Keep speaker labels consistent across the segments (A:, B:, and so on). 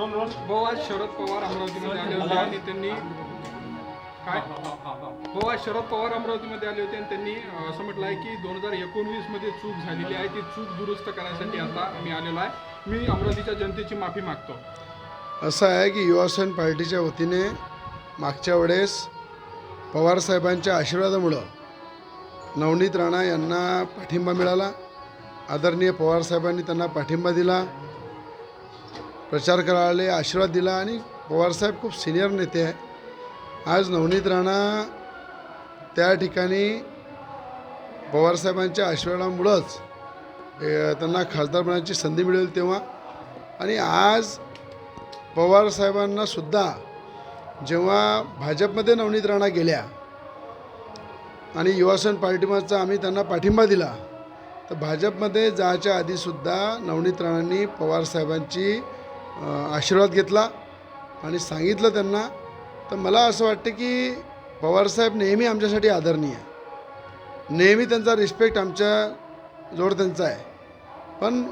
A: भाऊ आज शरद पवार अमरावतीमध्ये आले होते आणि त्यांनी काय? भाऊ आज शरद पवार अमरावतीमध्ये आले होते आणि त्यांनी असं म्हटलं आहे की दोन हजार एकोणवीसमध्ये चूक झालेली आहे. ती चूक दुरुस्त करण्यासाठी आता मी आलेलो आहे. मी अमरावतीच्या जनतेची माफी मागतो.
B: असं आहे की युवासेन पार्टीच्या वतीने मागच्या वेळेस पवारसाहेबांच्या आशीर्वादामुळं नवनीत राणा यांना पाठिंबा मिळाला. आदरणीय पवारसाहेबांनी त्यांना पाठिंबा दिला. प्रचार करायला आशीर्वाद दिला आणि पवारसाहेब खूप सिनियर नेते आहे आज नवनीत राणा त्या ठिकाणी पवारसाहेबांच्या आशीर्वादामुळंच त्यांना खासदार संधी मिळेल तेव्हा. आणि आज पवार जेव्हा भाजपमध्ये नवनीत राणा गेल्या आणि युवासेन पार्टीमाचा आम्ही त्यांना पाठिंबा दिला तर भाजपमध्ये जायच्या आधीसुद्धा नवनीत राणांनी पवार साहेबांची आशीर्वाद घेतला आणि सांगितलं त्यांना. तर मला असं वाटतं की पवारसाहेब नेहमी आमच्यासाठी आदरणीय नेहमी त्यांचा रिस्पेक्ट आमच्याजवळ त्यांचा आहे. पण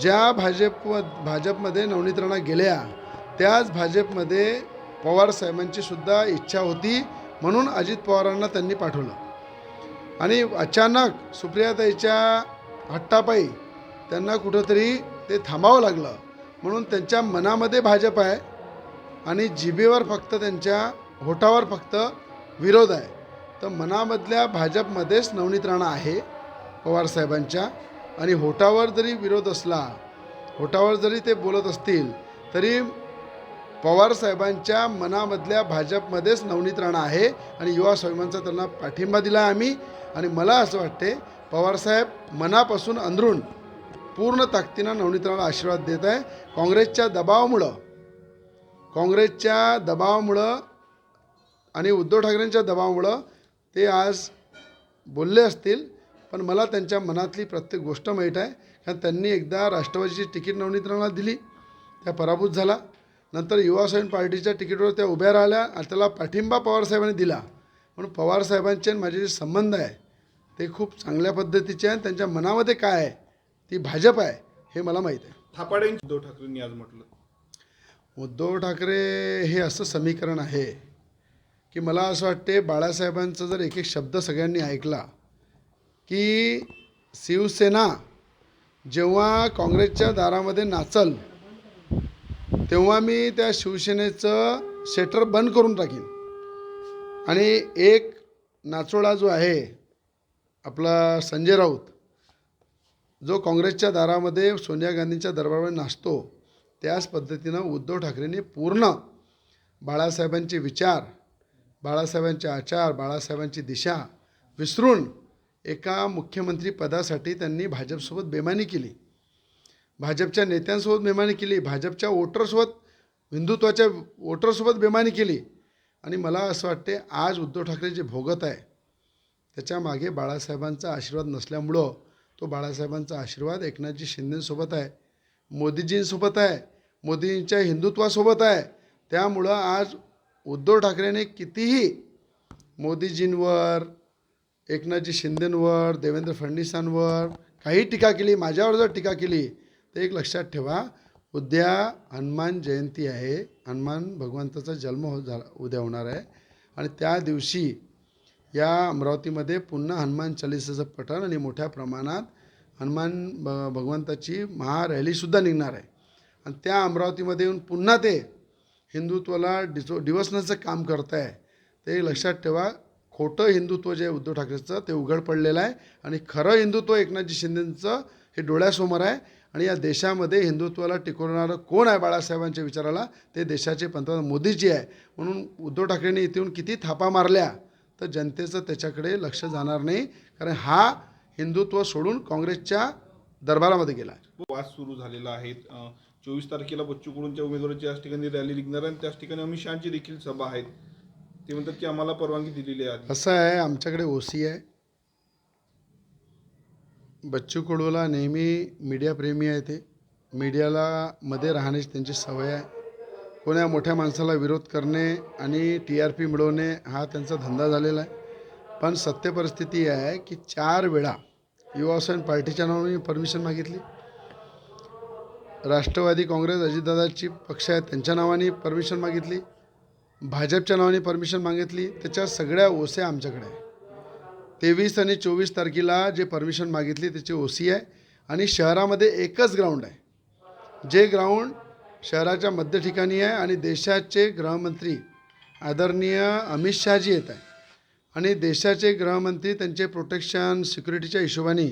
B: ज्या भाजप भाजपमध्ये नवनीत राणा गेल्या त्याच भाजपमध्ये पवार सुद्धा इच्छा होती म्हणून अजित पवारांना त्यांनी पाठवलं. आणि अचानक सुप्रियाताईच्या हट्टापायी त्यांना कुठंतरी ते थांबावं लागलं. म्हणून त्यांच्या मनामध्ये भाजप आहे आणि जिभेवर फक्त त्यांच्या होठावर फक्त विरोध आहे. तर मनामधल्या भाजपमध्येच नवनीत राणा आहे पवारसाहेबांच्या आणि होटावर जरी विरोध असला होटावर जरी ते बोलत असतील तरी पवारसाहेबांच्या मनामधल्या भाजपमध्येच नवनीत राणा आहे आणि युवा स्वाभिमानचा त्यांना पाठिंबा दिला आहे आम्ही. आणि मला असं वाटते पवारसाहेब मनापासून अंदरून पूर्ण ताकदीनं नवनीतराला आशीर्वाद देत आहे. काँग्रेसच्या दबावामुळं काँग्रेसच्या दबावामुळं आणि उद्धव ठाकरेंच्या दबावामुळं ते आज बोलले असतील पण मला त्यांच्या मनातली प्रत्येक गोष्ट माहीत आहे. कारण त्यांनी एकदा राष्ट्रवादीची तिकीट नवनीतराला दिली त्या पराभूत झाला. नंतर युवासेन पार्टीच्या तिकीटवर त्या उभ्या राहिल्या आणि त्याला पाठिंबा पवारसाहेबांनी दिला. म्हणून पवारसाहेबांचे आणि माझे जे संबंध आहे ते खूप चांगल्या पद्धतीचे आहे आणि त्यांच्या मनामध्ये काय आहे ती भाजप आहे हे मला माहीत आहे.
C: थापाडे उद्धव ठाकरेंनी आज म्हटलं.
B: उद्धव ठाकरे हे असं समीकरण आहे की मला असं वाटते बाळासाहेबांचा जर एक एक शब्द सगळ्यांनी ऐकला की शिवसेना जेव्हा काँग्रेसच्या दारामध्ये नाचल तेव्हा मी त्या शिवसेनेचं शेटर बंद करून टाकीन. आणि एक नाचोळा जो आहे आपला संजय राऊत जो काँग्रेसच्या दारामध्ये सोनिया गांधींच्या दरबारामध्ये नाचतो त्याच पद्धतीनं उद्धव ठाकरेंनी पूर्ण बाळासाहेबांचे विचार बाळासाहेबांचे आचार बाळासाहेबांची दिशा विसरून एका मुख्यमंत्री पदासाठी त्यांनी भाजपसोबत बेमानी केली. भाजपच्या नेत्यांसोबत बेमानी केली. भाजपच्या वोटरसोबत हिंदुत्वाच्या वोटरसोबत बेमानी केली. आणि मला असं वाटते आज उद्धव ठाकरे जे भोगत आहे त्याच्यामागे बाळासाहेबांचा आशीर्वाद नसल्यामुळं तो बाळासाहेबांचा आशीर्वाद एकनाथजी शिंदेसोबत आहे मोदीजींसोबत आहे मोदींच्या हिंदुत्वासोबत आहे. त्यामुळं आज उद्धव ठाकरेने कितीही मोदीजींवर एकनाथजी शिंदेंवर देवेंद्र फडणवीसांवर काही टीका केली माझ्यावर जर टीका केली तर एक लक्षात ठेवा उद्या हनुमान जयंती आहे. हनुमान भगवंताचा जन्म हो झाला उद्या होणार आहे. आणि त्या दिवशी या अमरावतीमध्ये पुन्हा हनुमान चालिसाचं पठण आणि मोठ्या प्रमाणात हनुमान ब भगवंताची महारॅलीसुद्धा निघणार आहे. आणि त्या अमरावतीमध्ये येऊन पुन्हा ते हिंदुत्वाला डिसो डिवसण्याचं काम करत आहे ते लक्षात ठेवा खोटं हिंदुत्व जे उद्धव ठाकरेचं ते उघड पडलेलं आहे. आणि खरं हिंदुत्व एकनाथजी शिंदेंचं हे डोळ्यासमोर आहे. आणि या देशामध्ये हिंदुत्वाला टिकवणारं कोण आहे बाळासाहेबांच्या विचाराला? ते देशाचे पंतप्रधान मोदीजी आहे. म्हणून उद्धव ठाकरेंनी इथे येऊन किती थापा मारल्या? तर जनतेचं त्याच्याकडे लक्ष जाणार नाही. कारण हा हिंदुत्व सोडून काँग्रेसच्या दरबारामध्ये गेला
C: वाद सुरू झालेला आहे. चोवीस तारखेला बच्चू कडूंच्या उमेदवाराची याच ठिकाणी रॅली निघणार आणि त्याच ठिकाणी अमित शहाची देखील सभा आहेत. ते म्हणतात की आम्हाला परवानगी दिलेली आहे
B: असं आहे आमच्याकडे ओसी आहे. बच्चू कडूला नेहमी मीडियाप्रेमी आहे ते. मीडियाला मध्ये राहण्याची त्यांची सवय आहे. कोण्या मोठ्या माणसाला विरोध करणे आणि टी आर पी मिळवणे हा त्यांचा धंदा झालेला आहे. पण सत्य परिस्थिती आहे की चार वेळा युवासेन पार्टीच्या नावाने परमिशन मागितली. राष्ट्रवादी काँग्रेस अजितदादाची पक्ष आहे त्यांच्या नावाने परमिशन मागितली. भाजपच्या नावाने परमिशन मागितली. त्याच्या सगळ्या ओस्या आमच्याकडे आहे. तेवीस आणि चोवीस तारखेला जे परमिशन मागितली त्याची ओसी आहे आणि शहरामध्ये एकच ग्राउंड आहे. जे ग्राउंड शहराच्या मध्य ठिकाणी आहे आणि देशाचे गृहमंत्री आदरणीय अमित शहाजी येत आहे आणि देशाचे गृहमंत्री त्यांचे प्रोटेक्शन सिक्युरिटीच्या हिशोबाने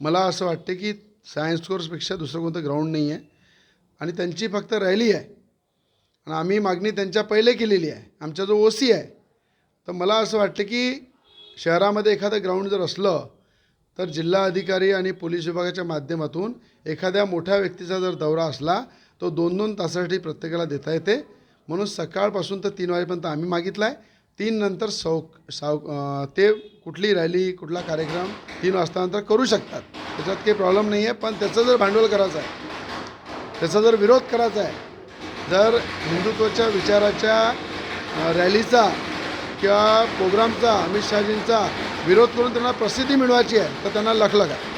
B: मला असं वाटते की सायन्स कोर्सपेक्षा दुसरं कोणतं ग्राउंड नाही आहे. आणि त्यांची फक्त रॅली आहे. आणि आम्ही मागणी त्यांच्या पहिले केलेली आहे. आमचा जो ओसी आहे. तर मला असं वाटतं की शहरामध्ये एखादं ग्राउंड जर असलं तर जिल्हा अधिकारी आणि पोलीस विभागाच्या माध्यमातून एखाद्या मोठ्या व्यक्तीचा जर दौरा असला तो दोन दोन तासासाठी प्रत्येकाला देता येते. म्हणून सकाळपासून तर तीन वाजेपर्यंत आम्ही मागितला आहे तीन नंतर सौ साव ते कुठली रॅली कुठला कार्यक्रम तीन वाजतानंतर करू शकतात. त्याच्यात काही प्रॉब्लेम नाही आहे. पण त्याचं जर भांडवल करायचं आहे त्याचा जर विरोध करायचा आहे जर हिंदुत्वाच्या विचाराच्या रॅलीचा किंवा प्रोग्रामचा अमित शहाजींचा विरोध करून त्यांना प्रसिद्धी मिळवायची आहे तर त्यांना लखलख आहे